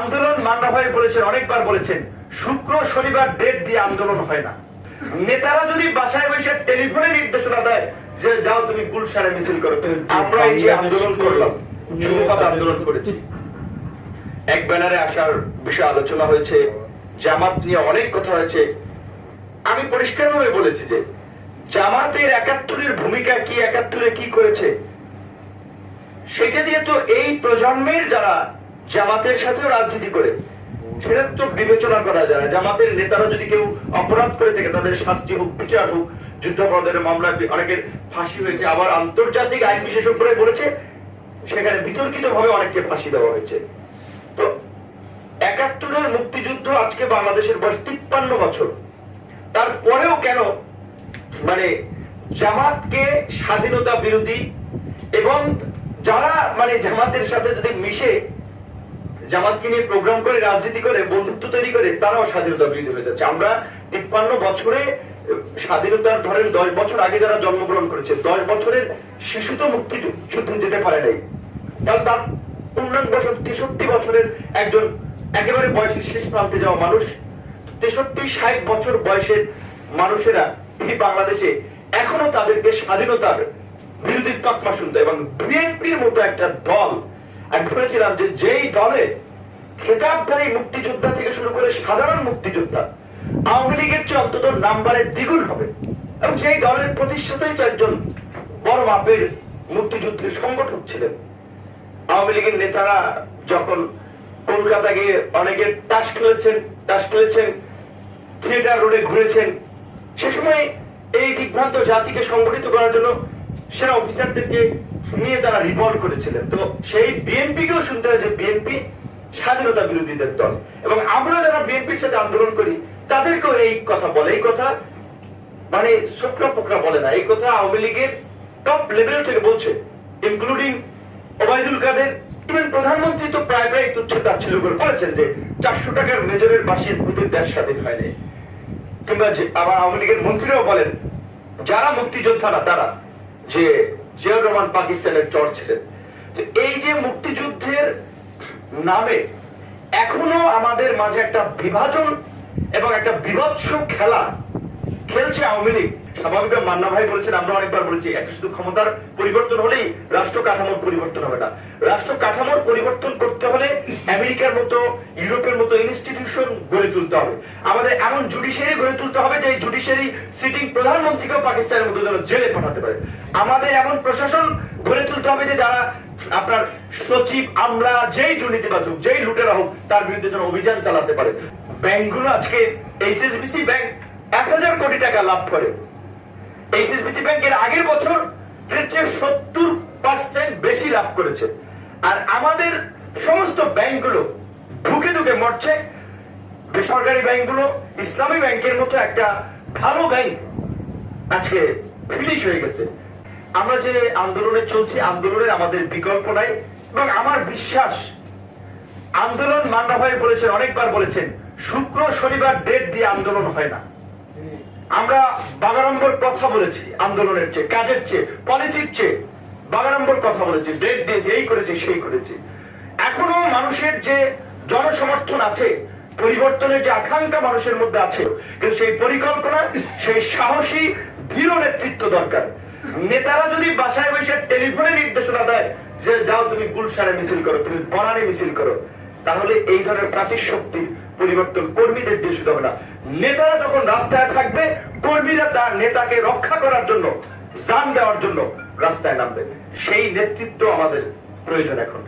আন্দোলন মান্না ভাই বলেছেন, অনেকবার বলেছেন, শুক্র, শনিবার ডেট দিয়ে আন্দোলন হয় না। নেতারা যদি বাসায় বসে টেলিফোনে নির্দেশনা দেয় যে, যাও তুমি গুলশানে মিছিল করো। আমরা এই যে আন্দোলন করলাম যুবপাত আন্দোলন করেছি। এক ব্যানারে আসার আলোচনা হয়েছে, জামাত নিয়ে অনেক কথা হয়েছে। আমি পরিষ্কারভাবে বলেছি যে, জামাতের একাত্তরের ভূমিকা কি, একাত্তরে কি করেছে? সেটা দিয়ে তো এই প্রজন্মের যারা জামাতের সাথেও রাজনীতি করে। সেটা তো বিবেচনা করা যায়। জামাতের নেতারা যদি কেউ অপরাধ করে থাকে, তাদের শাস্তি হোক, বিচার হোক, যুদ্ধাপরাধের মামলায় অনেকের ফাঁসি হয়েছে। আবার আন্তর্জাতিক আইন বিশেষজ্ঞরা বলেছে, সেখানে বিতর্কিত ভাবে অনেককে ফাঁসি দেওয়া হয়েছে। তো একাত্তরের মুক্তিযুদ্ধ আজকে বাংলাদেশের বয়স তিপ্পান্ন বছর। তারপরেও কেন মানে জামাতকে স্বাধীনতা বিরোধী এবং যারা মানে জামাতের সাথে যদি মিশে জামাতকে নিয়ে প্রোগ্রাম করে, রাজনীতি করে, বন্ধুত্ব তৈরি করে, তারাও স্বাধীনতা বিরোধী হয়ে যাচ্ছে আমরা তিপ্পান্ন বছরে, স্বাধীনতার ধরেন দশ বছর আগে যারা জন্মগ্রহণ করেছে, দশ বছরের শিশু তো মুক্তি মুক্তিযুদ্ধে যেতে পারে নাই। কারণ তার পূর্ণাঙ্গ তেষট্টি বছরের একজন একেবারে বয়সের শেষ প্রান্তে যাওয়া মানুষ। তেষট্টি, ষাট বছর বয়সের মানুষেরা এই বাংলাদেশে এখনও তাদেরকে স্বাধীনতার বিরোধী তকমা শুনতে এবং বিএনপির মতো একটা দল আমি বলেছিলাম যে যেই দলে খেতাবধারী মুক্তিযোদ্ধা থেকে শুরু করে সাধারণ মুক্তিযোদ্ধা, আওয়ামী লীগের চেয়ে অন্তত নাম্বারে দ্বিগুণ হবে। এবং সেই দলের প্রতিষ্ঠাতাই তো একজন বড় মাপের মুক্তিযুদ্ধের সংগঠক ছিলেন। আওয়ামী লীগের নেতারা যখন কলকাতা গিয়ে অনেকে তাস খেলেছেন তাস খেলেছেন, থিয়েটার রোডে ঘুরেছেন, সে সময় এই বিভ্রান্ত জাতিকে সংগঠিত করার জন্য সেনা অফিসারদেরকে নিয়ে তারা রিপোর্ট করেছিলেন। তো সেই বিএনপি কেও শুনতে হয় যে বিএনপি স্বাধীনতা বিরোধীদের দল। এবং আমরা যারা বিএনপির সাথে আন্দোলন করি, তাদেরকেও এই কথা বলে। এই কথা মানে শুকনা পোকরা বলে না। এই কথা আওয়ামী লীগের টপ লেভেল থেকে বলছে ইনক্লুডিং ওবায়দুল কাদের। ইভেন প্রধানমন্ত্রী তো প্রায় প্রায় তুচ্ছ তাচ্ছিল্য করে বলেছেন যে, চারশো টাকার মেজরের বাসির ভূতের দেশ স্বাধীন হয়নি। কিংবা আবার আওয়ামী লীগের মন্ত্রীরাও বলেন, যারা মুক্তিযোদ্ধারা তারা যে জিয়াউর রহমান পাকিস্তানের চর ছিলেন। এই যে মুক্তিযুদ্ধের নামে এখনও আমাদের মাঝে একটা বিভাজন এবং একটা বিভৎস খেলা খেলছে আওয়ামী লীগ। স্বাভাবিক মান্না ভাই বলেছেন, আমরা অনেকবার বলেছি একটা শুধু ক্ষমতার পরিবর্তন হলেই রাষ্ট্র কাঠামোর পরিবর্তন হবে না। রাষ্ট্র কাঠামোর পরিবর্তন করতে হলে আমেরিকার মতো, ইউরোপের মতো ইনস্টিটিউশন গড়ে তুলতে হবে। আমাদের এমন জুডিশিয়ারি গড়ে তুলতে হবে যে জুডিশিয়ারি সিটিং প্রধানমন্ত্রীকেও পাকিস্তানের মতো যেন জেলে পাঠাতে পারে। আমাদের এমন প্রশাসন গড়ে তুলতে হবে যে যারা আপনার সচিব আমরা যেই দুর্নীতিবাজ হোক যেই লুটেরা হোক, তার বিরুদ্ধে যেন অভিযান চালাতে পারে। ব্যাংকগুলো আজকে এইচএসবিসি ব্যাংক এক হাজার কোটি টাকা লাভ করে। এইচএসবিসি ব্যাংকের আগের বছর সত্তর পার্সেন্ট বেশি লাভ করেছে। আর আমাদের সমস্ত ব্যাংকগুলো ধুকে ধুকে মরছে। বেসরকারি ব্যাংকগুলো ইসলামী ব্যাংকের মতো একটা ভালো ব্যাংক আজকে ফিনিশ হয়ে গেছে। আমরা যে আন্দোলনে চলছি, আন্দোলনের আমাদের বিকল্প নাই, এবং আমার বিশ্বাস, আন্দোলন মান্না ভাই বলেছেন, অনেকবার বলেছেন, শুক্র, শনিবার ডেট দিয়ে আন্দোলন হয় না। আমরা বাগানম্বর কথা বলেছি আন্দোলনের চেয়ে, কাজের চেয়ে, পলিসির চেয়ে, বাগানম্বর কথা বলেছি, ডেট দিয়েছি, এই করেছি, সেই করেছি। এখনও মানুষের যে জনসমর্থন আছে, পরিবর্তনের যে আকাঙ্ক্ষা মানুষের মধ্যে আছে, কিন্তু সেই পরিকল্পনা, সেই সাহসী, দৃঢ় নেতৃত্ব দরকার। নেতারা যদি বাসায় বসে টেলিফোনে নির্দেশনা দেয় যে, যাও তুমি গুলশানে মিছিল করো, তুমি বনানে মিছিল করো, তাহলে এই ধরনের প্রাচীর শক্তির পরিবর্তন কর্মীদের দিয়ে শুধু হবে না। নেতারা যখন রাস্তায় থাকবে, কর্মীরা তার নেতাকে রক্ষা করার জন্য, যান দেওয়ার জন্য রাস্তায় নামবে। সেই নেতৃত্ব আমাদের প্রয়োজন এখন।